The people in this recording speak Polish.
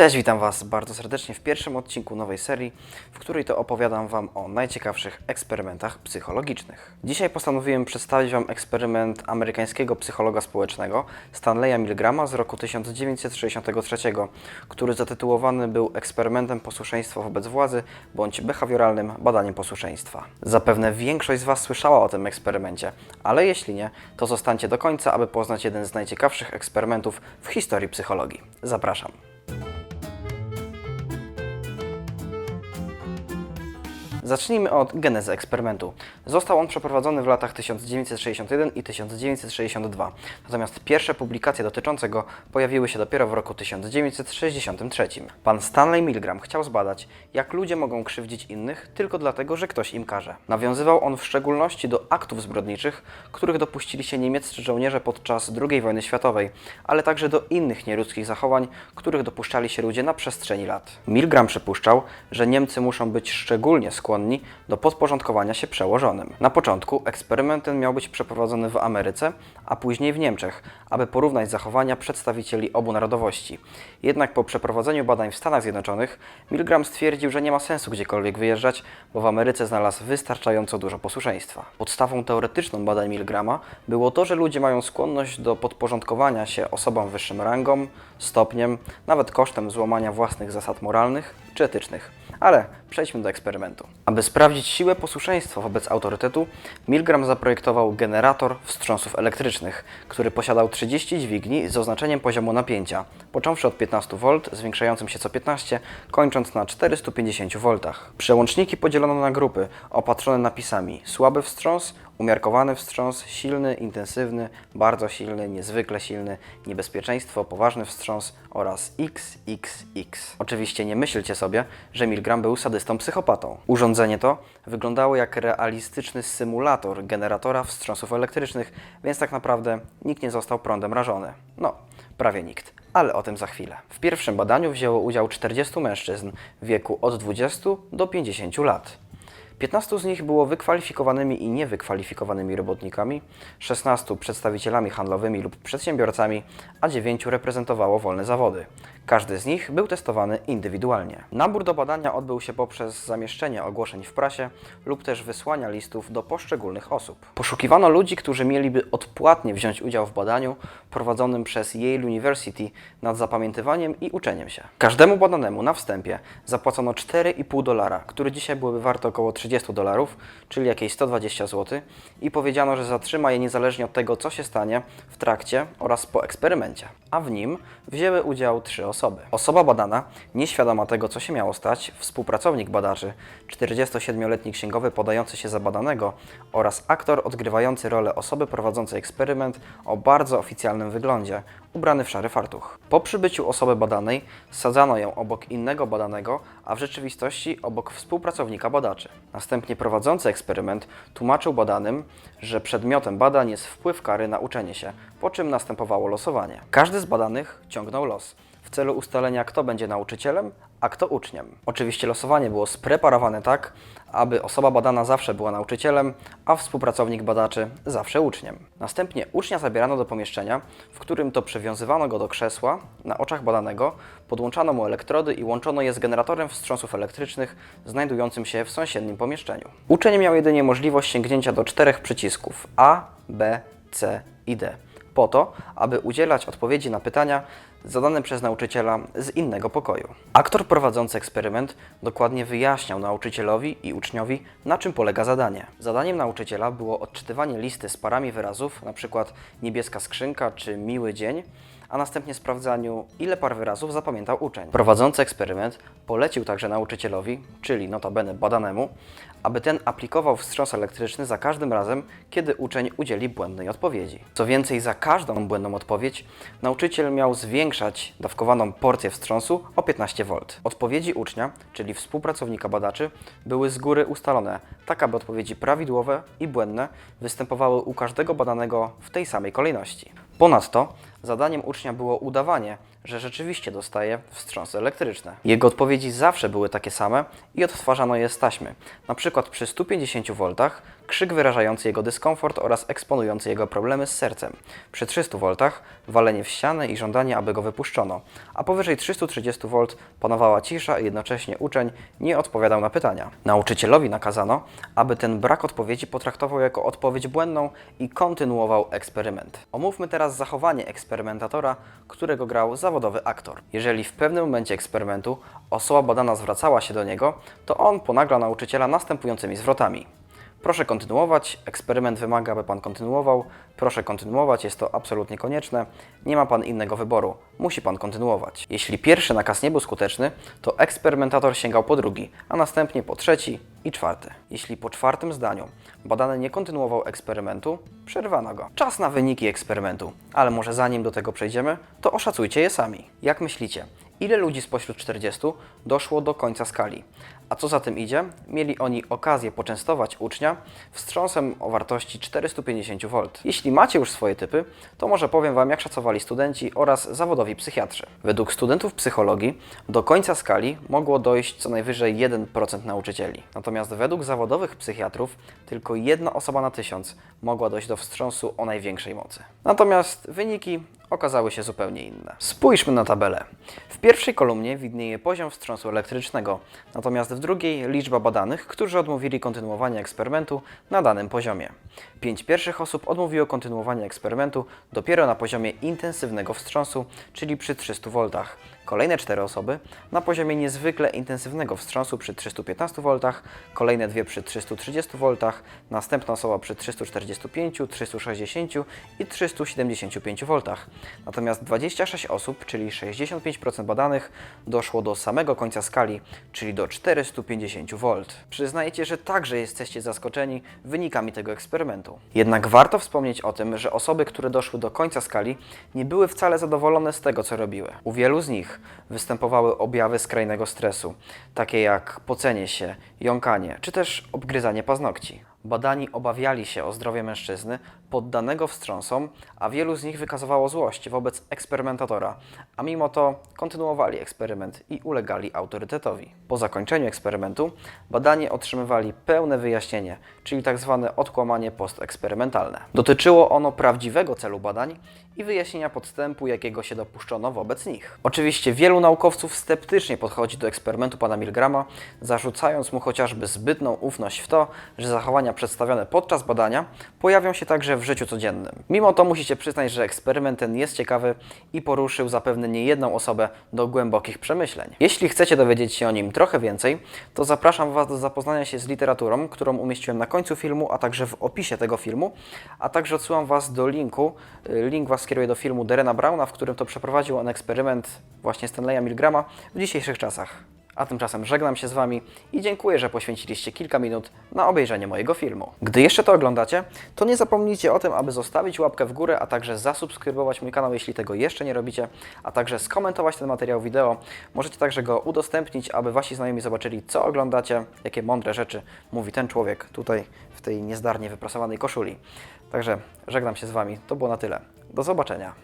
Cześć, witam Was bardzo serdecznie w pierwszym odcinku nowej serii, w której to opowiadam Wam o najciekawszych eksperymentach psychologicznych. Dzisiaj postanowiłem przedstawić Wam eksperyment amerykańskiego psychologa społecznego Stanleya Milgrama z roku 1963, który zatytułowany był eksperymentem posłuszeństwa wobec władzy bądź behawioralnym badaniem posłuszeństwa. Zapewne większość z Was słyszała o tym eksperymencie, ale jeśli nie, to zostańcie do końca, aby poznać jeden z najciekawszych eksperymentów w historii psychologii. Zapraszam. Zacznijmy od genezy eksperymentu. Został on przeprowadzony w latach 1961 i 1962, natomiast pierwsze publikacje dotyczące go pojawiły się dopiero w roku 1963. Pan Stanley Milgram chciał zbadać, jak ludzie mogą krzywdzić innych tylko dlatego, że ktoś im każe. Nawiązywał on w szczególności do aktów zbrodniczych, których dopuścili się niemieccy żołnierze podczas II wojny światowej, ale także do innych nieludzkich zachowań, których dopuszczali się ludzie na przestrzeni lat. Milgram przypuszczał, że Niemcy muszą być szczególnie skłonni do podporządkowania się przełożonym. Na początku eksperyment ten miał być przeprowadzony w Ameryce, a później w Niemczech, aby porównać zachowania przedstawicieli obu narodowości. Jednak po przeprowadzeniu badań w Stanach Zjednoczonych Milgram stwierdził, że nie ma sensu gdziekolwiek wyjeżdżać, bo w Ameryce znalazł wystarczająco dużo posłuszeństwa. Podstawą teoretyczną badań Milgrama było to, że ludzie mają skłonność do podporządkowania się osobom wyższym rangą, stopniem, nawet kosztem złamania własnych zasad moralnych czy etycznych. Ale przejdźmy do eksperymentu. Aby sprawdzić siłę posłuszeństwa wobec autorytetu, Milgram zaprojektował generator wstrząsów elektrycznych, który posiadał 30 dźwigni z oznaczeniem poziomu napięcia, począwszy od 15 V, zwiększającym się co 15, kończąc na 450 V. Przełączniki podzielono na grupy opatrzone napisami słaby wstrząs, umiarkowany wstrząs, silny, intensywny, bardzo silny, niezwykle silny, niebezpieczeństwo, poważny wstrząs oraz XXX. Oczywiście nie myślcie sobie, że Milgram był sadystą psychopatą. Urządzenie to wyglądało jak realistyczny symulator generatora wstrząsów elektrycznych, więc tak naprawdę nikt nie został prądem rażony. No, prawie nikt. Ale o tym za chwilę. W pierwszym badaniu wzięło udział 40 mężczyzn w wieku od 20 do 50 lat. 15 z nich było wykwalifikowanymi i niewykwalifikowanymi robotnikami, 16 przedstawicielami handlowymi lub przedsiębiorcami, a 9 reprezentowało wolne zawody. Każdy z nich był testowany indywidualnie. Nabór do badania odbył się poprzez zamieszczenie ogłoszeń w prasie lub też wysłania listów do poszczególnych osób. Poszukiwano ludzi, którzy mieliby odpłatnie wziąć udział w badaniu prowadzonym przez Yale University nad zapamiętywaniem i uczeniem się. Każdemu badanemu na wstępie zapłacono 4,5 dolara, które dzisiaj byłyby warte około 30 dolarów, czyli jakieś 120 zł i powiedziano, że zatrzyma je niezależnie od tego, co się stanie w trakcie oraz po eksperymencie. A w nim wzięły udział trzy osoby. Osoba badana, nieświadoma tego, co się miało stać, współpracownik badaczy, 47-letni księgowy podający się za badanego oraz aktor odgrywający rolę osoby prowadzącej eksperyment o bardzo oficjalnym wyglądzie, ubrany w szary fartuch. Po przybyciu osoby badanej sadzano ją obok innego badanego, a w rzeczywistości obok współpracownika badaczy. Następnie prowadzący eksperyment tłumaczył badanym, że przedmiotem badań jest wpływ kary na uczenie się, po czym następowało losowanie. Każdy z badanych ciągnął los w celu ustalenia, kto będzie nauczycielem, a kto uczniem. Oczywiście losowanie było spreparowane tak, aby osoba badana zawsze była nauczycielem, a współpracownik badaczy zawsze uczniem. Następnie ucznia zabierano do pomieszczenia, w którym to przywiązywano go do krzesła na oczach badanego, podłączano mu elektrody i łączono je z generatorem wstrząsów elektrycznych znajdującym się w sąsiednim pomieszczeniu. Uczeń miał jedynie możliwość sięgnięcia do czterech przycisków A, B, C i D po to, aby udzielać odpowiedzi na pytania zadane przez nauczyciela z innego pokoju. Aktor prowadzący eksperyment dokładnie wyjaśniał nauczycielowi i uczniowi, na czym polega zadanie. Zadaniem nauczyciela było odczytywanie listy z parami wyrazów, np. niebieska skrzynka czy miły dzień, a następnie sprawdzaniu, ile par wyrazów zapamiętał uczeń. Prowadzący eksperyment polecił także nauczycielowi, czyli notabene badanemu, aby ten aplikował wstrząs elektryczny za każdym razem, kiedy uczeń udzieli błędnej odpowiedzi. Co więcej, za każdą błędną odpowiedź nauczyciel miał zwiększać dawkowaną porcję wstrząsu o 15 V. Odpowiedzi ucznia, czyli współpracownika badaczy, były z góry ustalone, tak aby odpowiedzi prawidłowe i błędne występowały u każdego badanego w tej samej kolejności. Ponadto zadaniem ucznia było udawanie, że rzeczywiście dostaje wstrząsy elektryczne. Jego odpowiedzi zawsze były takie same i odtwarzano je z taśmy. Na przykład przy 150 V krzyk wyrażający jego dyskomfort oraz eksponujący jego problemy z sercem. Przy 300 V walenie w ścianę i żądanie, aby go wypuszczono, a powyżej 330 V panowała cisza i jednocześnie uczeń nie odpowiadał na pytania. Nauczycielowi nakazano, aby ten brak odpowiedzi potraktował jako odpowiedź błędną i kontynuował eksperyment. Omówmy teraz zachowanie eksperymentatora, którego grał zawodowy aktor. Jeżeli w pewnym momencie eksperymentu osoba badana zwracała się do niego, to on ponagla nauczyciela następującymi zwrotami. Proszę kontynuować, eksperyment wymaga, aby Pan kontynuował. Proszę kontynuować, jest to absolutnie konieczne. Nie ma Pan innego wyboru, musi Pan kontynuować. Jeśli pierwszy nakaz nie był skuteczny, to eksperymentator sięgał po drugi, a następnie po trzeci i czwarty. Jeśli po czwartym zdaniu badany nie kontynuował eksperymentu, przerwano go. Czas na wyniki eksperymentu, ale może zanim do tego przejdziemy, to oszacujcie je sami. Jak myślicie, ile ludzi spośród 40 doszło do końca skali? A co za tym idzie, mieli oni okazję poczęstować ucznia wstrząsem o wartości 450 V. Jeśli macie już swoje typy, to może powiem Wam, jak szacowali studenci oraz zawodowi psychiatrzy. Według studentów psychologii do końca skali mogło dojść co najwyżej 1% nauczycieli. Natomiast według zawodowych psychiatrów tylko jedna osoba na tysiąc mogła dojść do wstrząsu o największej mocy. Natomiast wyniki okazały się zupełnie inne. Spójrzmy na tabelę. W pierwszej kolumnie widnieje poziom wstrząsu elektrycznego, natomiast w drugiej liczba badanych, którzy odmówili kontynuowania eksperymentu na danym poziomie. Pięć pierwszych osób odmówiło kontynuowania eksperymentu dopiero na poziomie intensywnego wstrząsu, czyli przy 300 V. Kolejne cztery osoby na poziomie niezwykle intensywnego wstrząsu przy 315 V, kolejne dwie przy 330 V, następna osoba przy 345, 360 i 375 V. Natomiast 26 osób, czyli 65% badanych, doszło do samego końca skali, czyli do 450 V. Przyznajcie, że także jesteście zaskoczeni wynikami tego eksperymentu. Jednak warto wspomnieć o tym, że osoby, które doszły do końca skali, nie były wcale zadowolone z tego, co robiły. U wielu z nich występowały objawy skrajnego stresu, takie jak pocenie się, jąkanie czy też obgryzanie paznokci. Badani obawiali się o zdrowie mężczyzny poddanego wstrząsom, a wielu z nich wykazywało złość wobec eksperymentatora, a mimo to kontynuowali eksperyment i ulegali autorytetowi. Po zakończeniu eksperymentu badani otrzymywali pełne wyjaśnienie, czyli tzw. odkłamanie posteksperymentalne. Dotyczyło ono prawdziwego celu badań i wyjaśnienia podstępu, jakiego się dopuszczono wobec nich. Oczywiście wielu naukowców sceptycznie podchodzi do eksperymentu pana Milgrama, zarzucając mu chociażby zbytną ufność w to, że zachowania przedstawione podczas badania pojawią się także w życiu codziennym. Mimo to musicie przyznać, że eksperyment ten jest ciekawy i poruszył zapewne niejedną osobę do głębokich przemyśleń. Jeśli chcecie dowiedzieć się o nim trochę więcej, to zapraszam Was do zapoznania się z literaturą, którą umieściłem na końcu filmu, a także w opisie tego filmu, a także odsyłam Was do linku. Y, Link Was skieruje do filmu Derena Browna, w którym to przeprowadził on eksperyment właśnie Stanleya Milgrama w dzisiejszych czasach. A tymczasem żegnam się z Wami i dziękuję, że poświęciliście kilka minut na obejrzenie mojego filmu. Gdy jeszcze to oglądacie, to nie zapomnijcie o tym, aby zostawić łapkę w górę, a także zasubskrybować mój kanał, jeśli tego jeszcze nie robicie, a także skomentować ten materiał wideo. Możecie także go udostępnić, aby Wasi znajomi zobaczyli, co oglądacie, jakie mądre rzeczy mówi ten człowiek tutaj w tej niezdarnie wyprasowanej koszuli. Także żegnam się z Wami, to było na tyle. Do zobaczenia.